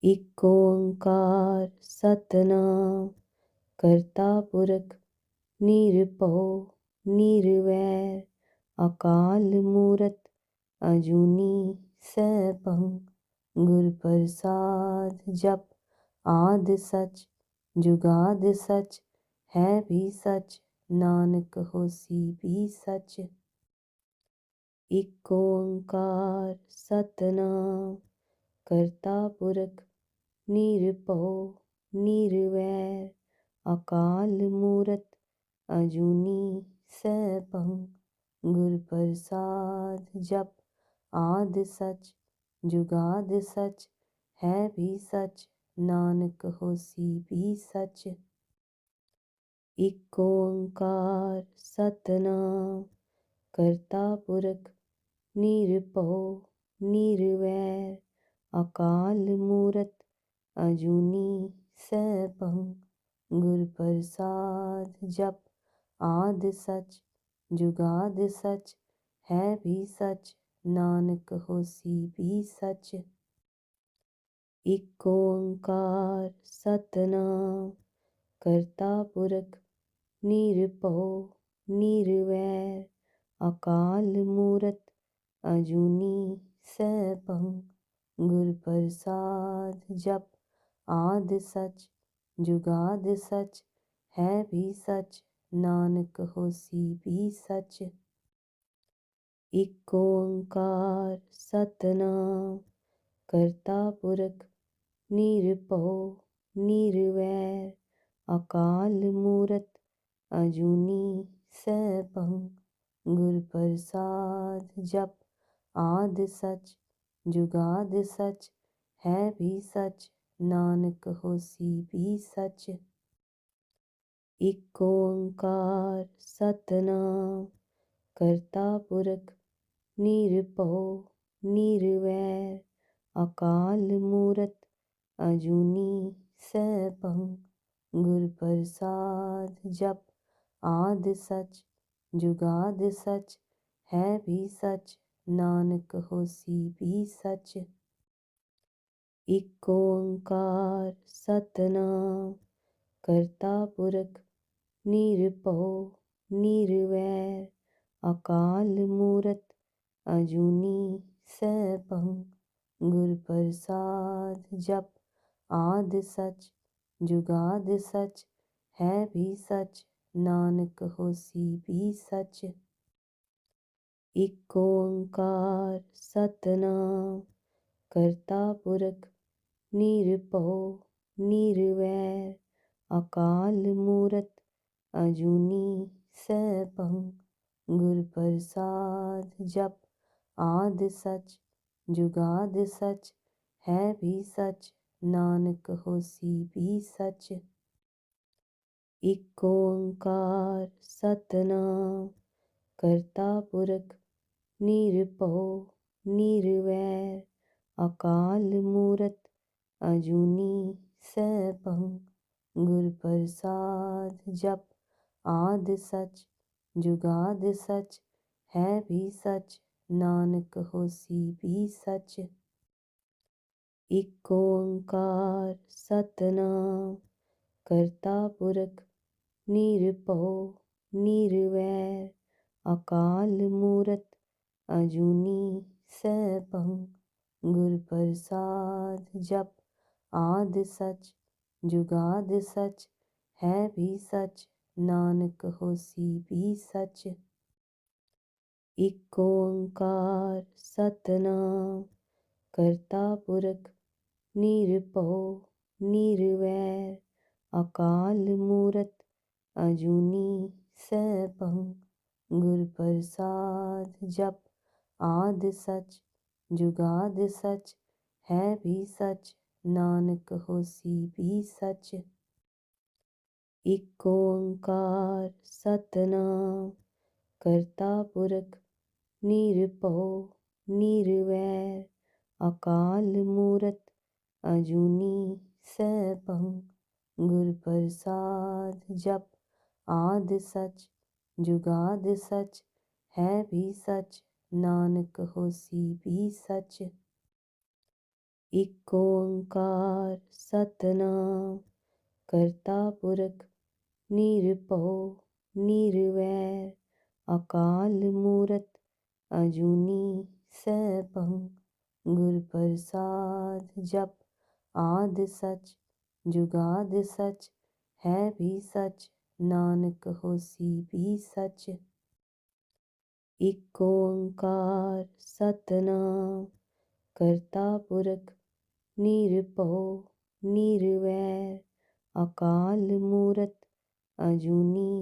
ستام کرتا پورک نیرپو نیرویر اکال مورت اجنی سہ گر پرساد جپ آد سچ جگاد سچ ہے بھی سچ نانک ہوسی بھی سچ ایک ست نام کرتا پور نپ نرویر اکال مورت اجونی سر پر ساد جپ آد سچ جگاد سچ ہے بھی سچ نانک ہو سی بھی سچ اکار ست نام کرتا پورک نیرپو نیرویر اکال مورت اجونی سہ پنگ گر پر ساد جپ آد سچ جگاد سچ ہے بھی سچ نانک ہو سی بھی سچ ایک ست نام کرتا پورک نیرپو نیر ویر اکال مورت اجونی سہ پنکھ گرپر سا جب آد سچ جگاد سچ ہے بھی سچ نانک ہو سی بھی سچ اکار ست ستنا کرتا پرک نیر پو نیر ویر اکال مورت اجونی سہ پنگ گر پر ساد جپ آد سچ جگاد سچ ہے بھی سچ نانک ہو سی سچ اکار ست نام کرتا پورک نیرپو نیر ویر اکال مورت اجونی سہ پنگ گر پرد جپ آد سچ جچ ہے بھی سچ نانک ہوسی بھی سچ اکار ست نام کرتا پورک نیرپو نیر ویر اکال مورت اجونی سہ پنگ گر پرساد جپ آد سچ جگاد سچ ہے بھی سچ نانک ہو سی بھی سچ ستام کرتا پورک نیرپو نیر اکال مورت اجونی گر پر جپ آد سچ جگاد سچ ہے بھی سچ نانک ہو سی بھی سچ ایک ست نام کرتا پورک نیرپو نیرویر اکال مورت اجنی سہ پنگ گر پرساد جپ آد سچ جگاد سچ ہے بھی سچ نانک ہوسی بھی سچ اکار ست نام کرتا پورک نیرپو نیرویر اکال مورت اجونی سنگ گر پر سا جپ آد سچ جچ ہے بھی سچ نانک ہو سی بھی سچ اکار ست نام کرتا پورک نیرپو نیر ویر اکال مورت اجونی سنگ گر پر ساد جپ آد سچ جد سچ ہے بھی سچ نانک ہو سی بھی سچ اکار ست نام کرتا پورک نیرپو نر ویر اکال مورت اجونی سہ پنگ گر پرساد جپ آد سچ جچ ہے بھی سچ نانک ہوسی بھی سچ ایک ست نام کرتا پورک نرپو نر ویر اکال مورت اجونی سہ پنگ گر پر ساد جپ آد سچ جگاد سچ ہے بھی سچ نانک ہو سی بھی سچ ستام کرتا پورک نیرپو نیر ویر اکال مورت اجونی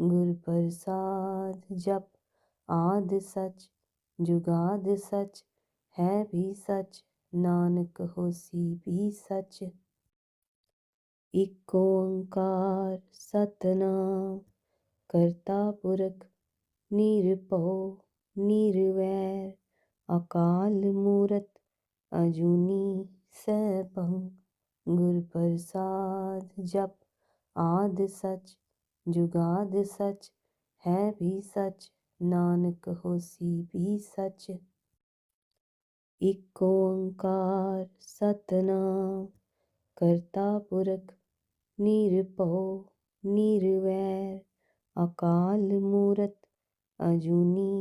گر پر جپ آد سچ جچ ہے بھی سچ نانک ہو سی بھی سچ ایک ست نام کرتا پورک نیرپرویر اکال مورت اجونی سہ پنگ گر پرد جپ آد سچ جگاد سچ ہے بھی سچ نانک ہو سی بھی سچ اکار ست نام کرتا پورک نیرپو نیرویر اکال مورت اجنی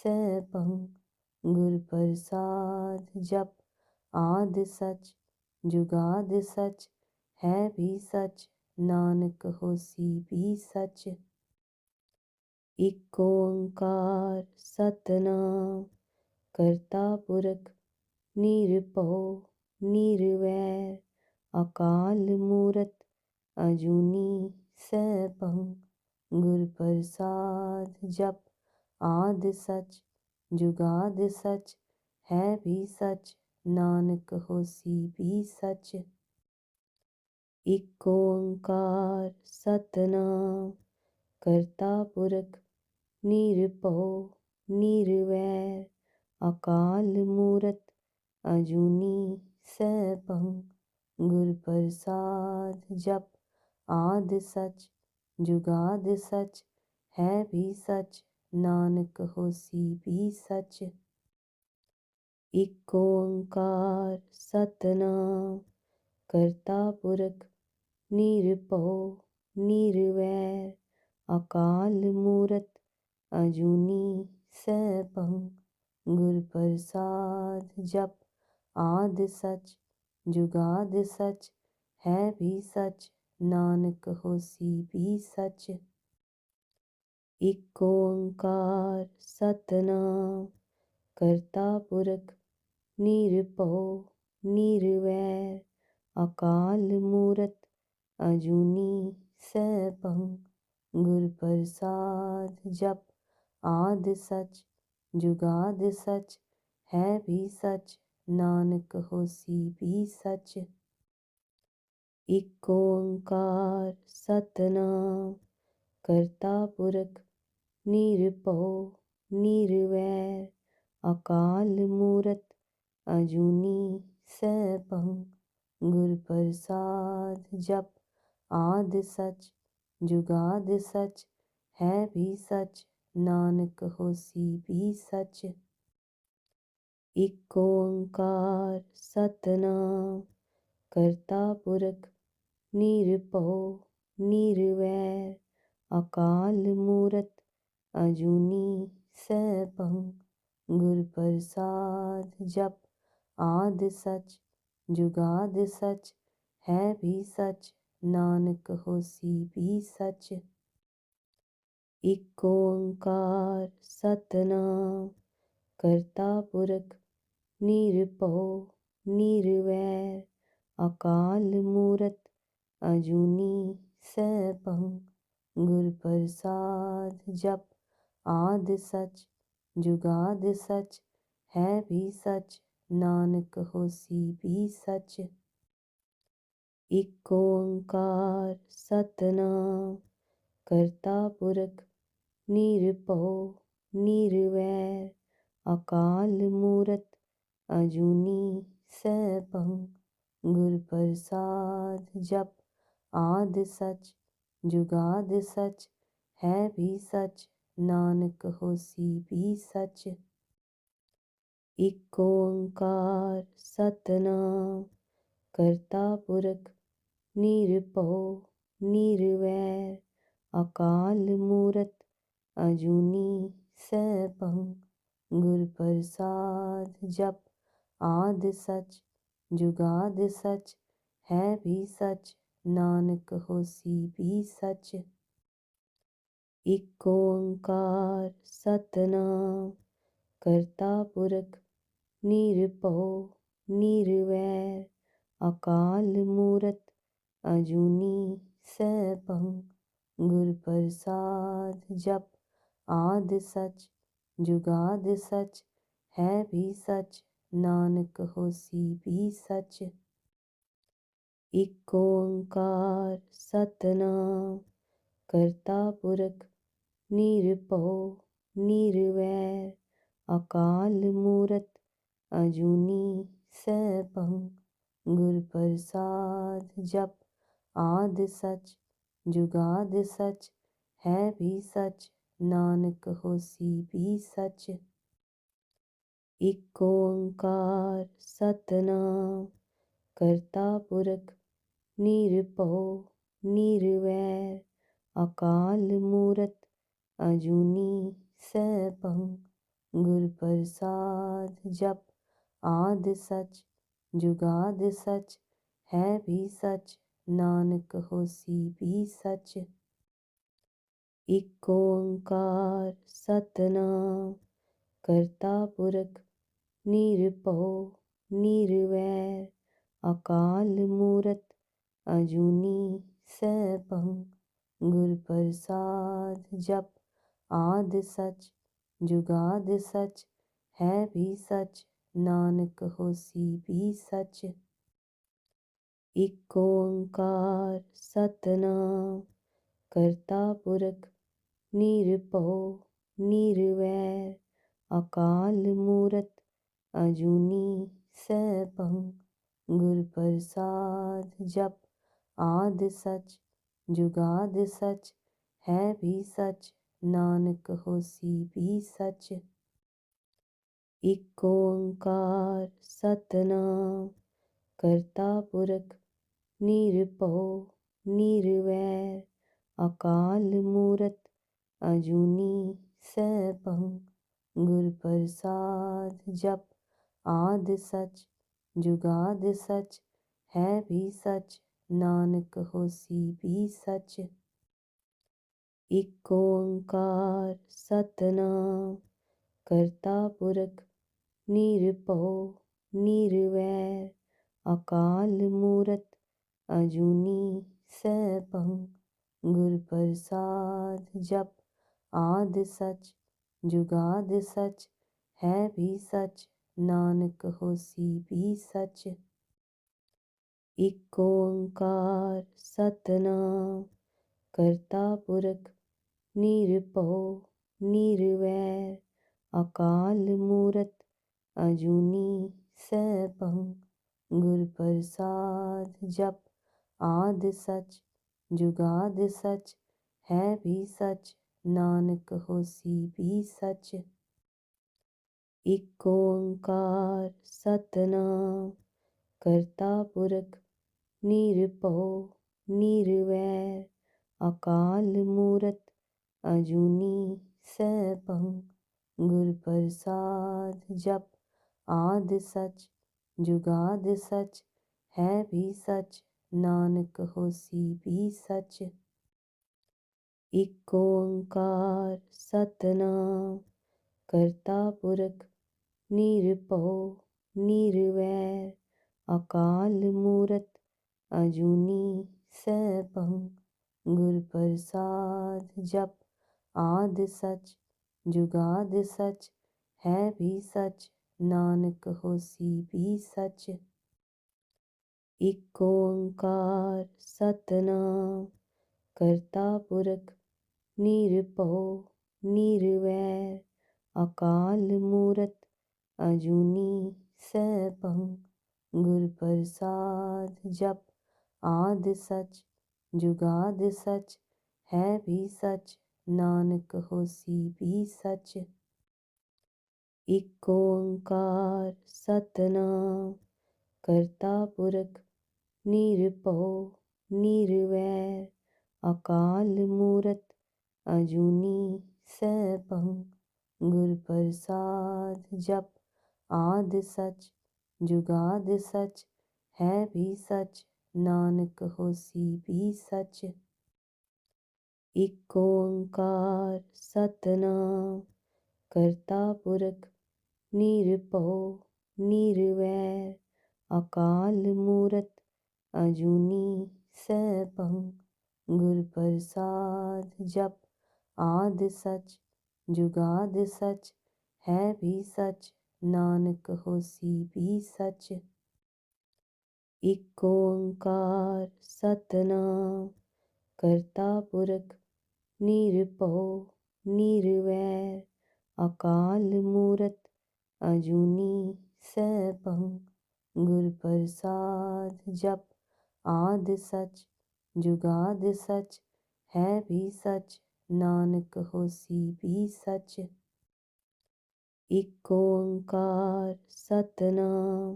سہ پنگ گرپر سا جپ آد سچ جگاد سچ ہے بھی سچ نانک ہو سی بھی سچ ایک ست نام کرتا پورک نیرپو نرویر اکال مورت اجونی سہ پنگ گرپر سا جپ آد سچ جچ ہے بھی سچ نانک ہو سی بھی سچ اکار ست نام کرتا پورک نرپو نر ویر اکال مورت اجونی سہ گر پر ساد جپ آد سچ جچ ہے بھی سچ نانک ہوسی بھی سچ اکار ست نام کرتا پورک نیرپو نیر ویر اکال مورت اجونی سہ پنگ گر پرساد جپ آد سچ جگاد سچ ہے بھی سچ نانک ہو سی بھی سچ ستام کرتا پورک نیرپو نیر اکال مورت اجونی گر پرپ آد سچ جگاد سچ ہے بھی سچ نانک ہوسی بھی سچ ایک ست نام کرتا پورک نیرپیر اکال مورت اجنی سہ پنگ گر پرساد جپ آد سچ جچ ہے بھی سچ نانک ہوسی بھی سچ اکنکار ست نام کرتا پورک نیرپو نیرویر اکال مورت اجونی سہ پنگ گر پر سا جپ آد سچ جچ ہے بھی سچ نانک ہو سی بھی سچ اکار ست نام کرتا پورک نیرپو نیر ویر اکال مورت اجونی سنگ گر پر ساد جپ آد سچ جچ ہے بھی سچ نانک ہو سی بھی سچ اکار ست نام کرتا پورک نیرپو نر ویر اکال مورت اجونی سہ پنگ گر پرد جپ آد سچ جچ ہے بھی سچ نانک ہوسی بھی سچ اکار ست نام کرتا پورک نرپو نر ویر اکال مورت اجونی سہ پنگ گر پرساد جپ آد سچ جگاد سچ ہے بھی سچ نانک ہو سی بھی سچ ستام کرتا پورک نیرپو نیر ویر اکال مورت اجونی گر پر جپ آد سچ جچ ہے بھی سچ نانک ہو سی بھی سچ ایک ست نام کرتا پورک نیرپو نیرویر اکال مورت اجونی سہ پنگ گر پرد جپ آد سچ جگاد سچ ہے بھی سچ نانک ہو سی بھی سچ اکار ست نام کرتا پورک نیرپو نیرویر اکال مورت اجنی سہ پنگ گر پر سا جپ آد سچ جگاد سچ ہے بھی سچ نانک ہو سی بھی سچ ایک ست نام کرتا پورک نیرپو نرویر اکال مورت اجونی سہ پنگ گر پر ساد جپ آد سچ جچ ہے بھی سچ نانک ہوسی بھی سچ ایک ست نام کرتا پورک نرپو نر ویر اکال مورت اجونی سہ گر پرد آد سچ جچ ہے بھی سچ نانک ہوسی بھی سچ اکار ست نام کرتا پورک نیرپو نیر ویر اکال مورت اجونی سہ پنگ گر پرد جپ آد سچ جگاد سچ ہے بھی سچ نانک ہو سی بھی سچ ستام کرتا پورک نیرپو نیر اکال مورت اجونی گر پر جپ آد سچ جگاد سچ ہے بھی سچ نانک ہو سی بھی سچ ایک ست نام کرتا پورک نیرپیر اکال مورت اجنی سہ پنگ گر پرساد جپ آد سچ جچ ہے بھی سچ نانک ہو سی بھی سچ اکار ست نام کرتا پورک نیرپو نیرویر اکال مورت اجونی سہ پنگ گر پر سا جپ آد سچ جچ ہے بھی سچ نانک ہو سی بھی سچ ایک ست نام کرتا پورک نیرپو نیر ویر اکال مورت اجونی سنگ گر پر ساد جپ آد سچ جچ ہے بھی سچ نانک ہو سی بھی سچ اکار ست نام کرتا پورک نیرپو نیر ویر اکال مورت اجونی سہ پنگ گر پرد جپ آد سچ جچ ہے بھی سچ نانک ہوسی بھی سچ اکار ست نام کرتا پورک نرپو نر ویر اکال مورت اجونی سہ پنگ گر پر ساد جپ آد سچ جچ ہے بھی سچ نانک ہو سی بھی سچ ستام کرتا پورک نیرپو نیر ویر اکال مورت اجونی گر پر جپ آد سچ جچ ہے بھی سچ نانک ہو سی بھی سچ ایک ست نام کرتا پورک نیرپو نیرویر اکال مورت اجونی سہ گر پرد جپ آد سچاد سچ ہے بھی سچ نانک ہو سی بھی سچ اکار ست نام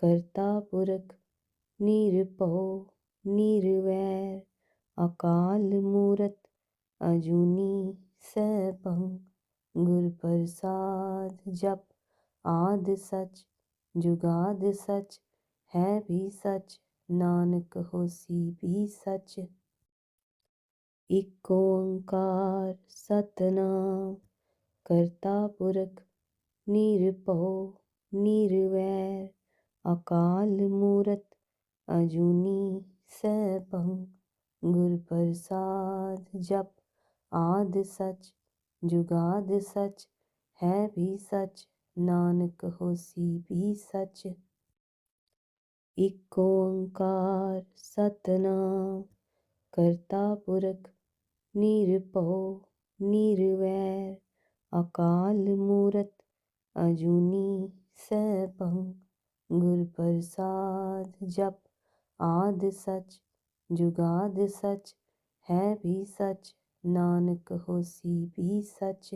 کرتا پورک نیرو نیرویر اکال مورت اجنی سہ پنگ گر پر سا جپ آد سچ جچ ہے بھی سچ نانک ہو سی بھی سچ ایک ست نام کرتا پورک نیرپو نرویر اکال مورت اجونی سہ پنگ گر پر ساد جپ آد سچ جچ ہے بھی سچ نانک ہوسی بھی سچ ایک ستنا کرتا پورک نرپو نر ویر اکال مورت اجونی سہ پگ گر پرساد جپ آد سچ جچ ہے بھی سچ نانک ہوسی بھی سچ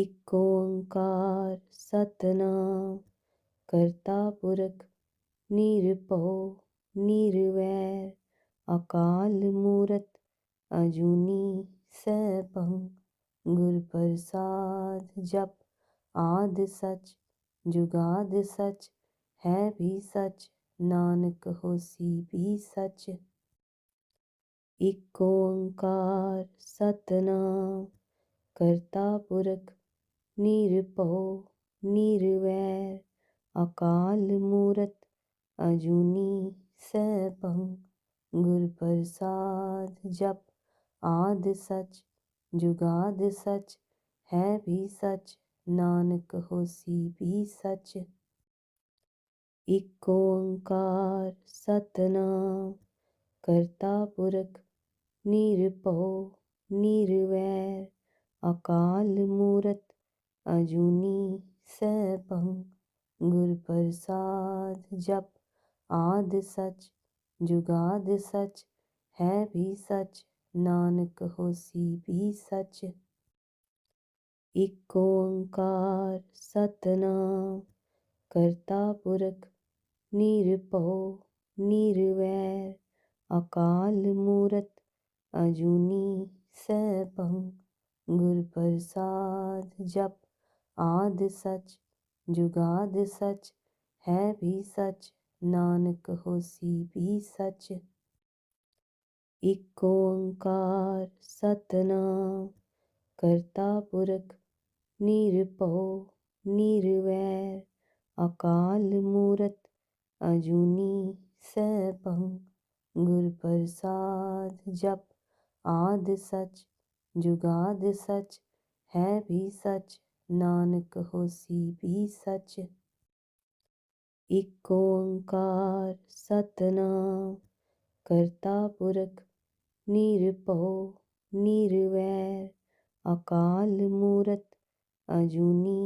اکار ست نام کرتا پورک نیرپو نیر ویر اکال مورت اجونی سہ پنگ گر پرد جپ آد سچ جگاد سچ ہے بھی سچ نانک ہو سی بھی سچ ستام کرتا پورک نیرپو نیر ویر اکال مورتنی گر پر جپ آد سچ جچ ہے بھی سچ نانک ہو سی بھی سچ ایک ست نام کرتا پورک نیرپیر اکال مورت اجونی سہ پنگ گر پرساد جپ آد سچ جچ ہے بھی سچ نانک ہو سی بھی سچ اکار ست نام کرتا پورک نیرپو نیرویر اکال مورت اجونی سہ پنگ گر پر سا جپ آد سچ جگاد سچ ہے بھی سچ نانک ہو سی بھی سچ ایک ست نام کرتا پورک نیرپو نیر ویر اکال مورت اجونی سنگ گر پر ساد جپ آد سچ جچ ہے بھی سچ نانک ہو سی بھی سچ اکار ست نام کرتا پورک نیرپو نیر ویر اکال مورت اجونی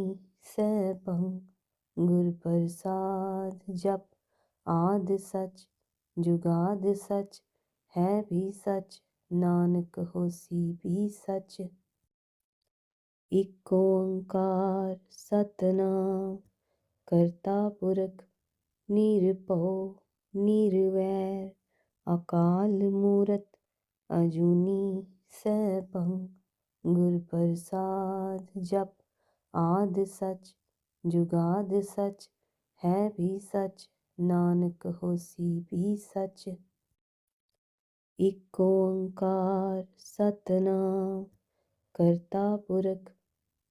سہ پنگ گر پرساد جپ آد سچ جچ ہے بھی سچ نانک ہوسی بھی سچ اکار ستنا کرتا پورک نرپو نر ویر اکال مورت اجونی سہ پنگ گر پرساد جپ آد سچ جچ ہے بھی سچ نانک ہو سی بھی سچ ستام کرتا پورک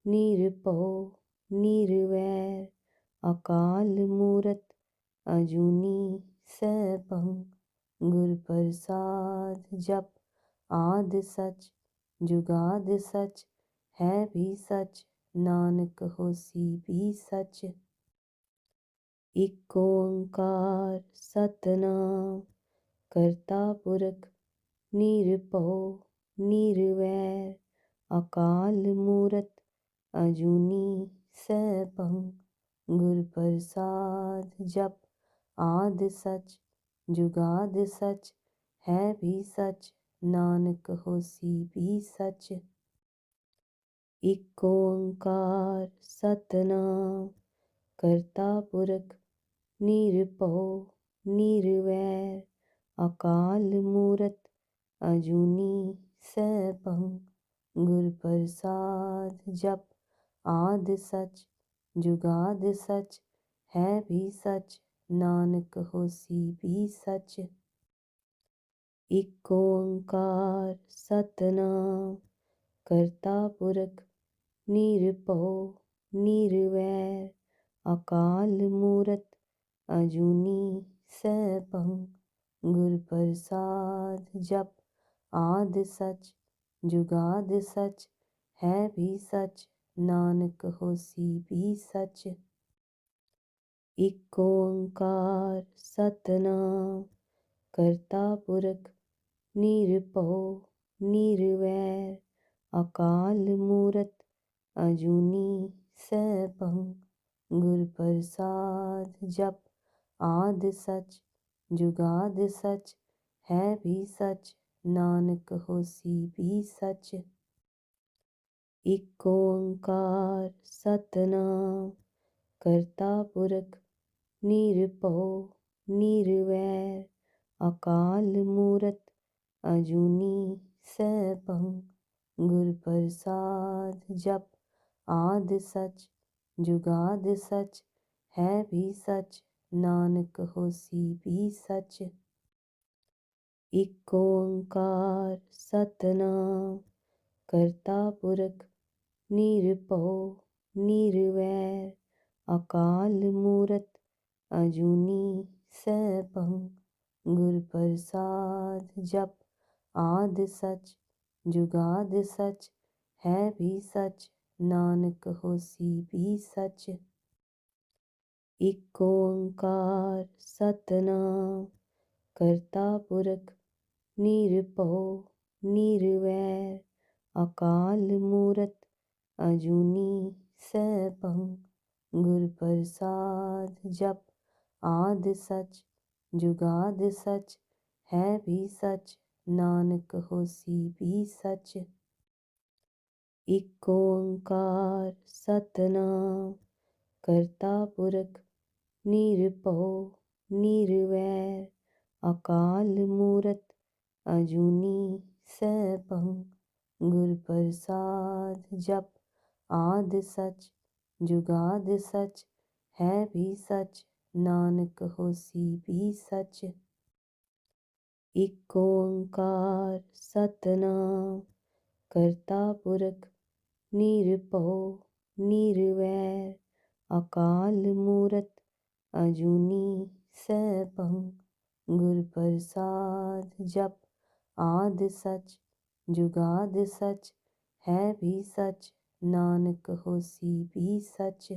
نیرپو نیر ویر اکال مورت اجونی گر پر جپ آد سچ جگاد سچ ہے بھی سچ نانک ہو سی بھی سچ ایک ست نام کرتا پورک نیرپیر اکال مورت اجونی سہ پنکھ گر پرد جپ آد سچ جگاد سچ ہے بھی سچ نانک ہو سی بھی سچ اکار ست نام کرتا پورک نیرپو نیرویر اکال مورت اجنی سگ گرپر سا جپ آد سچ جچ ہے بھی سچ نانک ہو سی بھی سچ ایک ست نام کرتا پورک نیرپو نیرویر اکال مورت اجونی سنگ گر پر ساد جپ آد سچ جچ ہے بھی سچ نانک ہوسی بھی سچ ایک ستنا کرتا پورک نرپو نرویر اکال مورت اجونی سہ پگ گر پرساد جپ آد سچ جچ ہے بھی سچ نانک ہوسی بھی سچ ایک ست نام کرتا پورک نیرپو نر ویر اکال مورت اجونی سہ گر پر ساد جپ آد سچ جگاد سچ ہے بھی سچ نانک ہو سی بھی سچ ستام کرتا پورک نیرپو نیر ویر اکال مورتنی گر پر جپ آد سچ جچ ہے بھی سچ نانک ہو سی بھی سچ ایک ستنا کرتا پورک نیرپیر اکال مورت اجونی سہ پنگ گر پرساد جپ آد سچ جچ ہے بھی سچ نانک ہو سی بھی سچ اکار ست نام کرتا پورک نیرپو نیرویر اکال مورت اجونی سہ پنگ گر پر سا جپ آد سچ جگاد سچ ہے بھی سچ نانک ہو سی بھی سچ اکار ست نام کرتا پورک نیرپو نیر ویر اکال مورت اجونی سنگ گر پر ساد جپ ਆਦਿ ਸਚ ਜੁਗਾਦ ਸਚ ਹੈ ਵੀ ਸਚ ਨਾਨਕ ਹੋਸੀ ਵੀ ਸਚ